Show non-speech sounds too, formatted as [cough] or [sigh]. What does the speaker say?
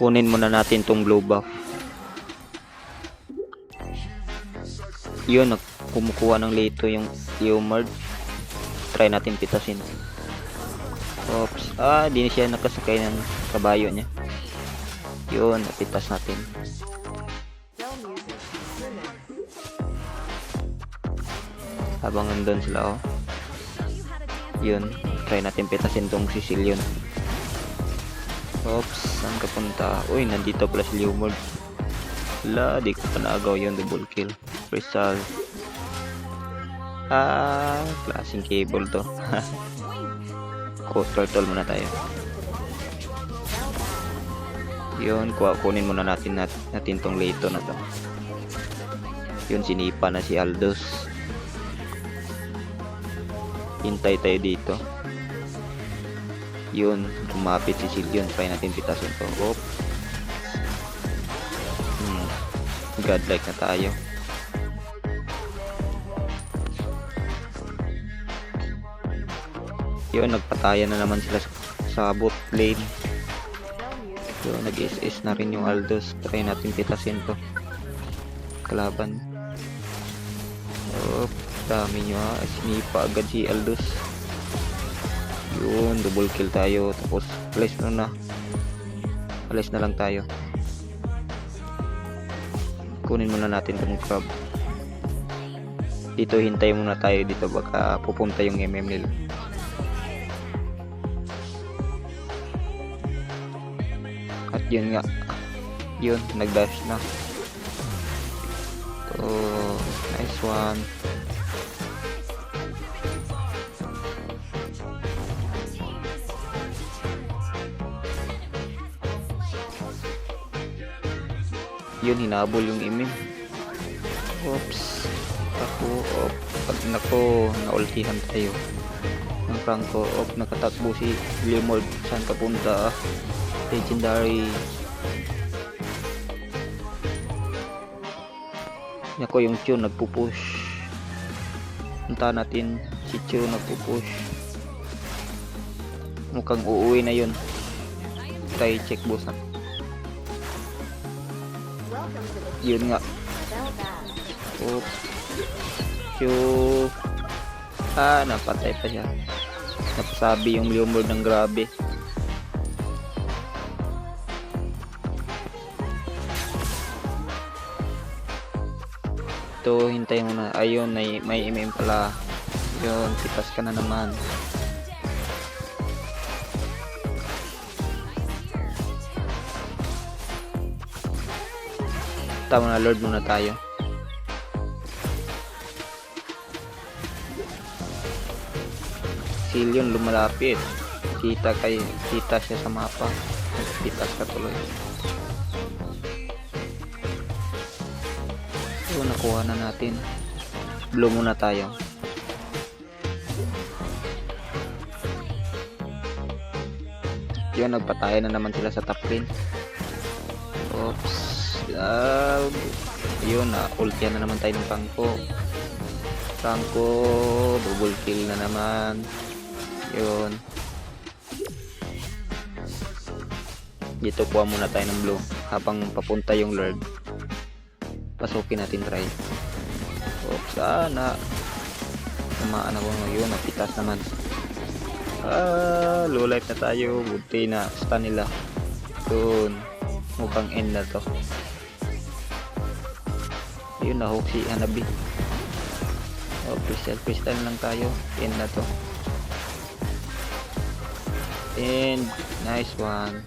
kunin muna natin tong blue buff. Yun, kumukuha ng lito yung Eomard. Try natin pitasin. Oops. Ah, di na siya nakasakay ng kabayo niya. Yun, napitas natin. Habang nandun sila, oh. Yun, try natin pitasin tong Sicilian. Oops, saan ka punta? Uy, nandito pala si Leomord. Wala, di ko pa naagaw yun, double kill. Crystal. Ah, klaseng cable to. [laughs] Coast turtle muna tayo. Yun, kuha, kunin muna natin nat, natin tong leto na to. Yun, sinipa na si Aldos. Hintay tayo dito. Yun, kumapit si Siljon. Try natin pitasin to. Op. Hmm. Godlike na tayo. Yun, nagpatayan na naman sila sa, bot lane. Yun, nag-SS na rin yung Aldos. Try natin pitasin to. Kalaban. Op, dami nyo ha. Sinipa agad si Aldos. Yun, double kill tayo. Tapos, alis na na. Alis na lang tayo. Kunin muna natin tong crab. Dito, hintay muna tayo dito. Baka pupunta yung MM nila. At yun nga. Yun, nag-dash na. So, nice one. Yun, hinabol yung imim. Oops. Ako, op. Pag nako, naultihan tayo. Ng Franco, op, nakatakbo si Limord. Saan ka punta? Legendary. Nako, yung Chu nagpupush. Punta natin si Chu nagpupush. Mukhang uuwi na yun. Try check boss na. Yun nga. Oops. Chu. Ah, napatay pa siya. Napasabi yung Leomord ng grabe. Ito, hintayin mo na. Ayun, may, may MM pala. Yun, pitas ka na naman. Tama na, Lord muna tayo. Silion lumalapit. Kita kay kita siya sa mapa. Pitas ka tuloy. So, nakuha na natin. Blow muna tayo. Yun, nagpatayan na naman sila sa top lane. Oops. Ah, yun, na ultihan na naman tayo ng Franco. Franco, double kill na naman. Yun. Dito kuha muna tayo ng blue habang papunta yung lord. Pasukin natin try. Oops, ah, na Tamaan ako ngayon, napitas naman. Ah, low life na tayo. Buti na stun nila. Yun. Mukhang end na to. Yun, nahook si Hanabi. Oh, crystal, crystal lang tayo. End na to. And, nice one.